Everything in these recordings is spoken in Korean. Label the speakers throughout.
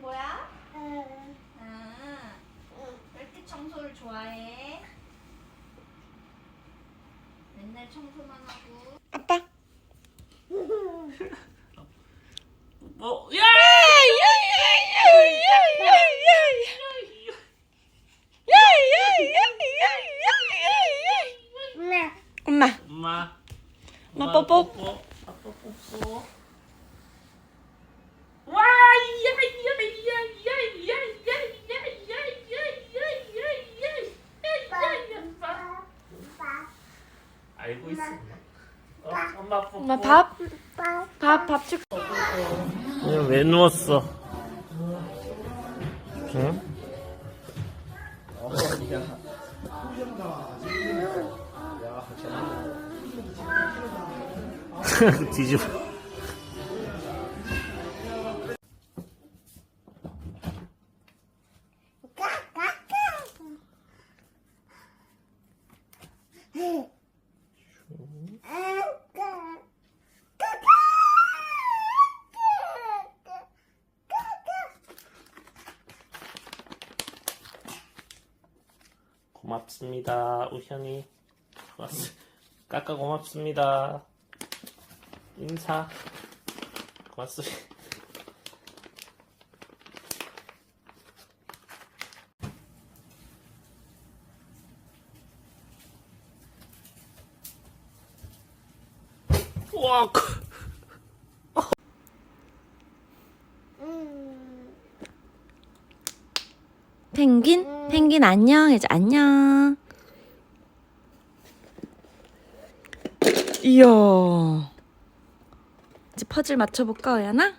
Speaker 1: 거야? 아, 왜 이렇게 청소를 좋아해? 맨날 청소만 하고.
Speaker 2: 아빠.
Speaker 3: 뭐? 야!
Speaker 2: 엄마.
Speaker 3: 엄마.
Speaker 2: 엄마 뽀뽀.
Speaker 3: 뽀뽀. 아빠 뽀뽀. 와! 알고 있어. 어, 엄마 뽀뽀.
Speaker 2: 엄마 밥. 밥, 밥 줄.
Speaker 3: 그냥 왜 누웠어? 응? 뒤집어. 고맙습니다, 우현이. 까까 고맙습니다. 인사. 고맙습니다. 와, 그-
Speaker 2: 펭귄 안녕 해줘. 안녕. 이야. 이제 퍼즐 맞춰볼까, 어연아?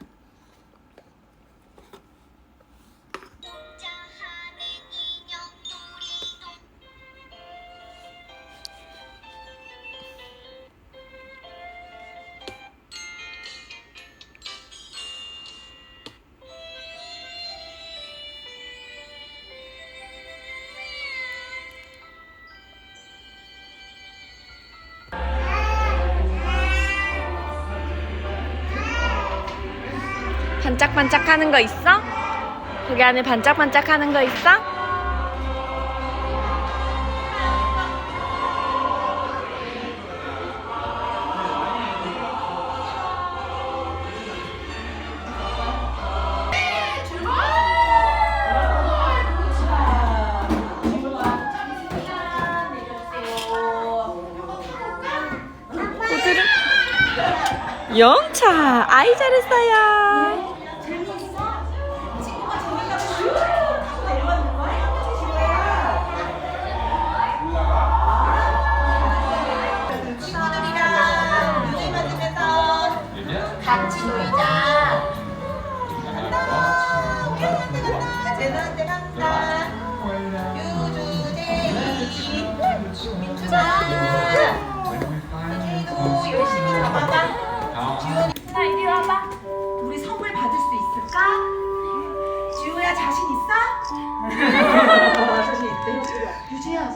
Speaker 2: 반짝반짝 하는 거 있어? 거기 안에 반짝반짝 하는 거 있어? 영차 아이 잘했어요.
Speaker 1: 같이 놀자. 간다. 우리 한테 간다. 쟤한테 간다. 유주제이. 민준아. 민준이도 열심히 잡아봐. 지훈이. 나 이리 와봐. 우리 선물 받을 수 있을까? 지우야 자신 있어? 자신 있대. 유지야.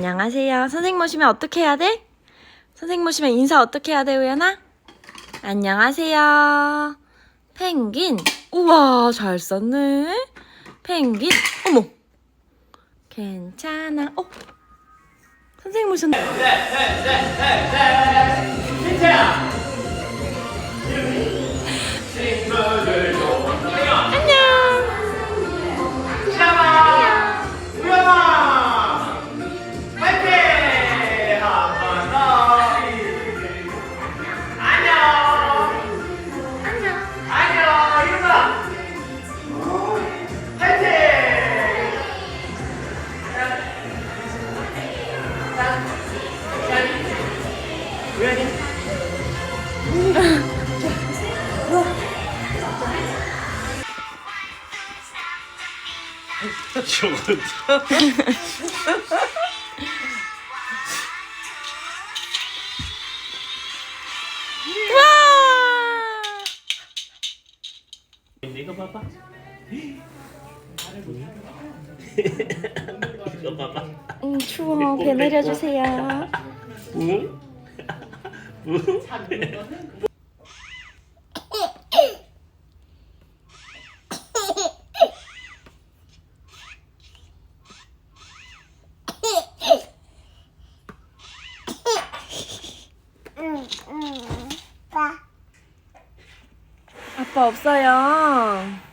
Speaker 2: 안녕하세요. 선생님 모시면 어떻게 해야 돼? 선생님 모시면 인사 어떻게 해야 돼, 우연아? 안녕하세요. 펭귄. 우와, 잘 썼네. 펭귄. 어머. 괜찮아. 어? 선생님 모셨네.
Speaker 4: 시아마 저거
Speaker 2: 배 내려주세요.
Speaker 4: 응? 응?
Speaker 2: 아빠 없어요.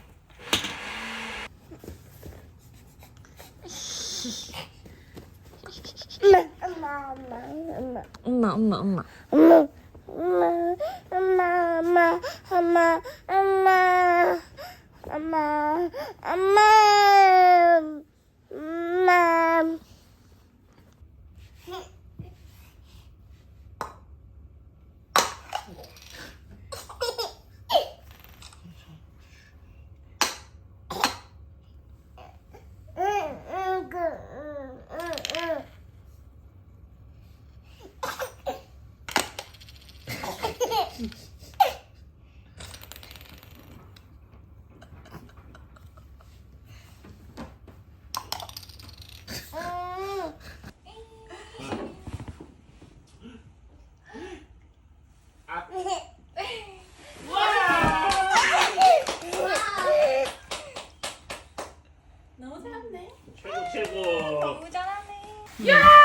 Speaker 2: 엄마. 엄마 엄마
Speaker 5: 엄마 엄마 엄마 엄마 엄마 엄마 엄마.
Speaker 2: Yeah. yeah.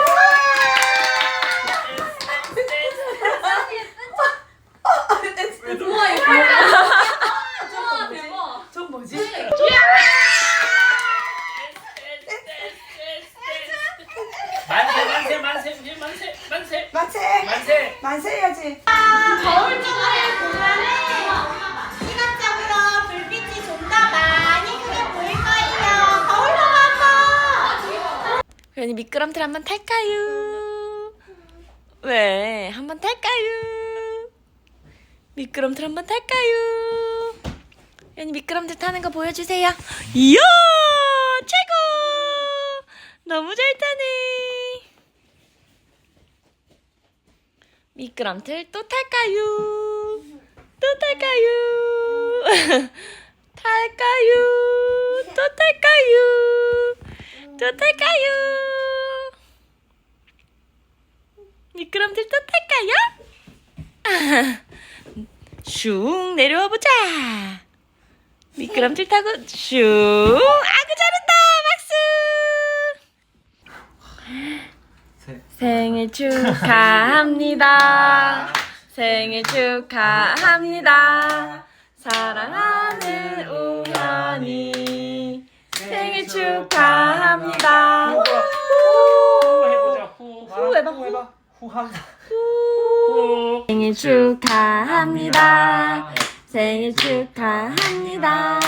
Speaker 2: 미끄럼틀 한번 탈까요? 왜? 한번 탈까요? 미끄럼틀 한번 탈까요? 괜히 미끄럼틀 타는 거 보여주세요. 이야! 최고! 너무 잘 타네. 미끄럼틀 또 탈까요? 또 탈까요? 탈까요? 또 탈까요? 또 탈까요? 미끄럼틀 또 탈까요? 슝 내려와 보자. 미끄럼틀 타고 슝. 아그 잘한다. 박수. 생일 축하합니다. 생일 축하합니다. 사랑하는 우연이 생일 축하합니다.
Speaker 3: 후 해보자 후.
Speaker 2: 후 해봐,
Speaker 3: 후 해봐. 후한. 후.
Speaker 2: 생일 축하합니다. 생일 축하합니다.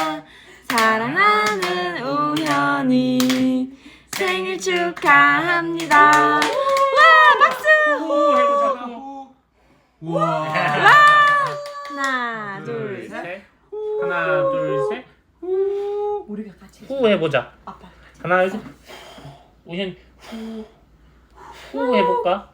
Speaker 2: 사랑하는 우현이 생일 축하합니다. 와 박수!
Speaker 3: 후 해보자 후.
Speaker 2: 와 하나 둘 셋.
Speaker 3: 셋. 하나 둘 셋.
Speaker 1: 우리가 같이.
Speaker 3: 후 해보자.
Speaker 1: 아빠.
Speaker 3: 하나 둘 셋. 우현 후. 후 해볼까?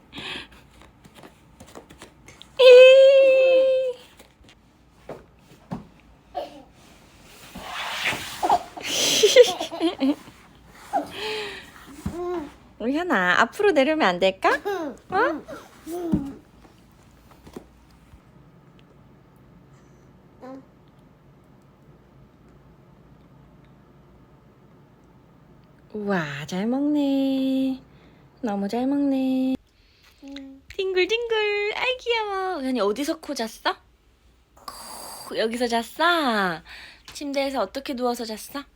Speaker 2: 우리 현아 앞으로 내려오면 안 될까? 어? 우와 잘 먹네 너무 잘 먹네 딩글딩글 아이 귀여워 현이 어디서 코 잤어? 코, 여기서 잤어? 침대에서 어떻게 누워서 잤어? 현이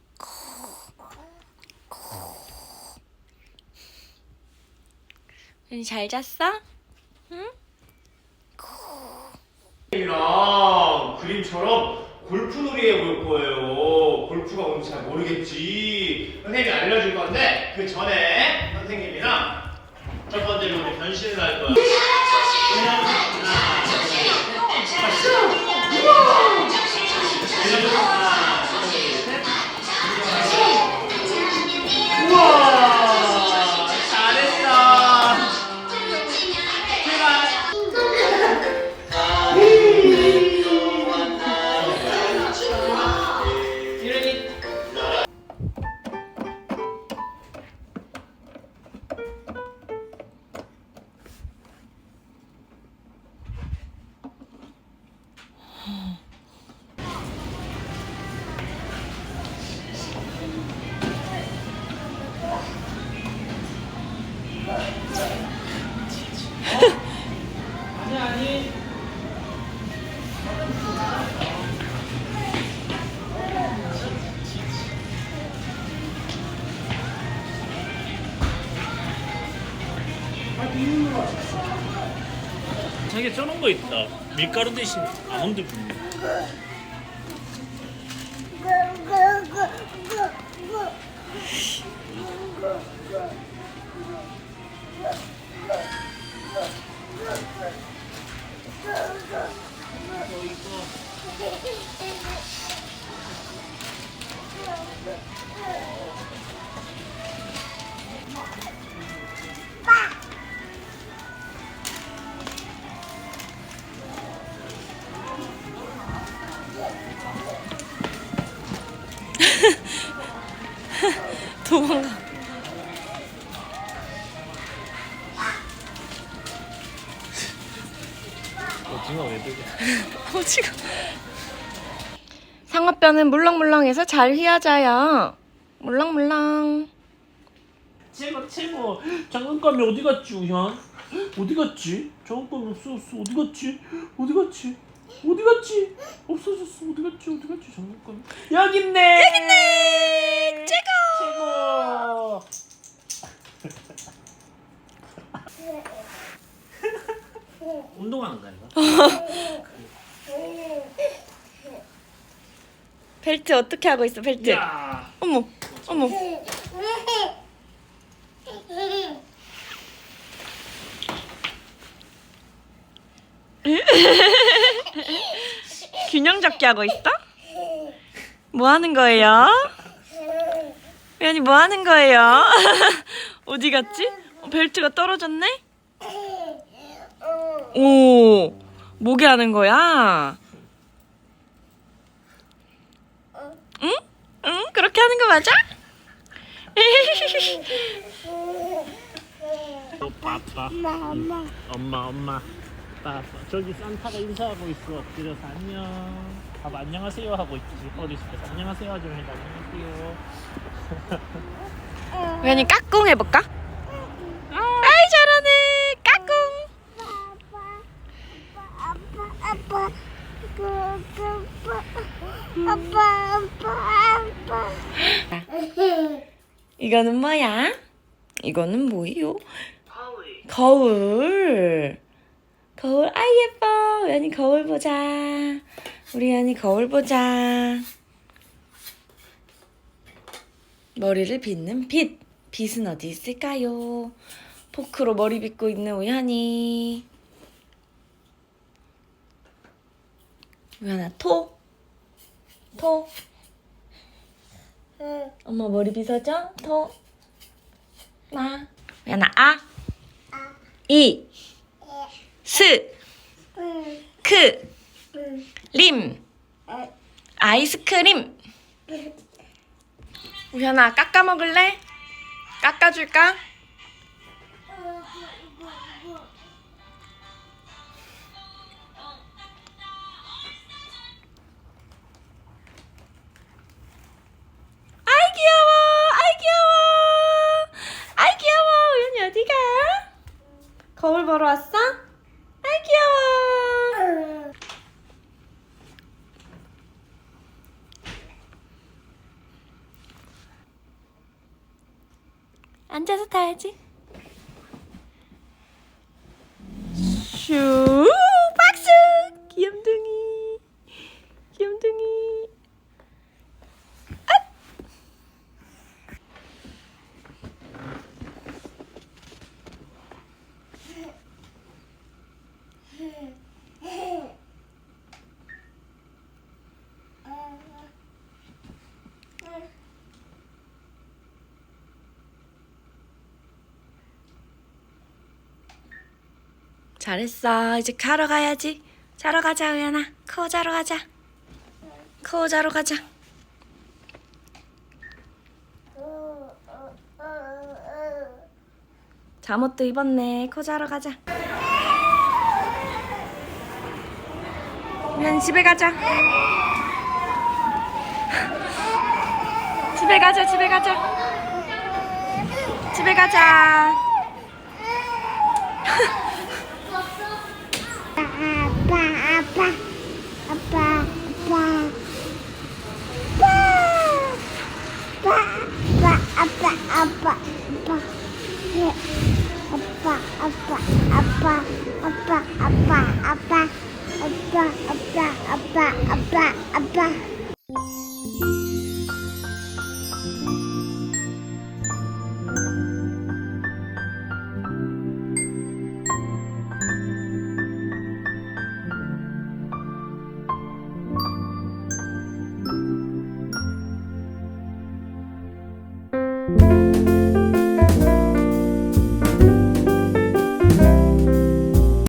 Speaker 2: 잘 잤어?
Speaker 4: 이랑 그림처럼 골프놀이 해볼 거예요. 골프가 뭔지 잘 모르겠지. 선생님이 알려줄 건데 그 전에 선생님이랑 첫 번째로 우리 변신을 할 거야.
Speaker 3: 자기가 쪄놓은 거 있다. 밀가루 대신 아몬드 분.
Speaker 2: 도망 뼈는 물렁물렁해서 잘 휘어져요 물렁물렁
Speaker 3: 최고 최고 장난감이 어디 갔지 우현? 어디 갔지? 장난감이 없어졌어 어디 갔지? 어디 갔지? 어디 갔지? 없어졌어 어디 갔지? 어디 갔지 장난감이 여기 있네 여기 있네 최고 최고 운동하는 거야 이거?
Speaker 2: 벨트 어떻게 하고 있어 벨트?
Speaker 3: 야
Speaker 2: 어머 어머 균형 잡기 하고 있어? 뭐 하는 거예요? 우연이 뭐 하는 거예요? 어디 갔지? 어, 벨트가 떨어졌네? 오, 뭐게 하는 거야? 응? 응? 그렇게 하는 거 맞아?
Speaker 3: 오빠 아빠 엄마 엄마. 엄마 아빠 아빠 저기 산타가 인사하고 있어. 엎드려서 안녕. 봐봐 안녕하세요 하고 있지. 때 안녕하세요 좀 해봐 안녕하세요.
Speaker 2: 우연이 까꿍 해볼까? 아이 잘하네 까꿍
Speaker 5: 아빠, 아빠, 아빠, 아빠.
Speaker 2: 이거는 뭐야? 이거는 뭐예요? 거울. 거울. 아 예뻐. 우연이 거울 보자. 우리 우연이 거울 보자. 머리를 빗는 빗. 빗은 어디 있을까요? 포크로 머리 빗고 있는 우연이. 우연아 토. 토. 엄마 머리 빗어줘. 토. 나. 우연아 아. 이. 스. 크. 림. 아이스크림. 우현아 깎아 먹을래? 깎아줄까? 아 거울 보러 왔어? 아이 귀여워 앉아서 타야지. 슈 박수 귀염둥이 귀염둥이 잘했어. 이제 가러 가야지. 자러 가자 우연아. 코 자러 가자. 코 자러 가자. 잠옷도 입었네. 코 자러 가자. 우연 집에 가자. 집에 가자 집에 가자. 집에 가자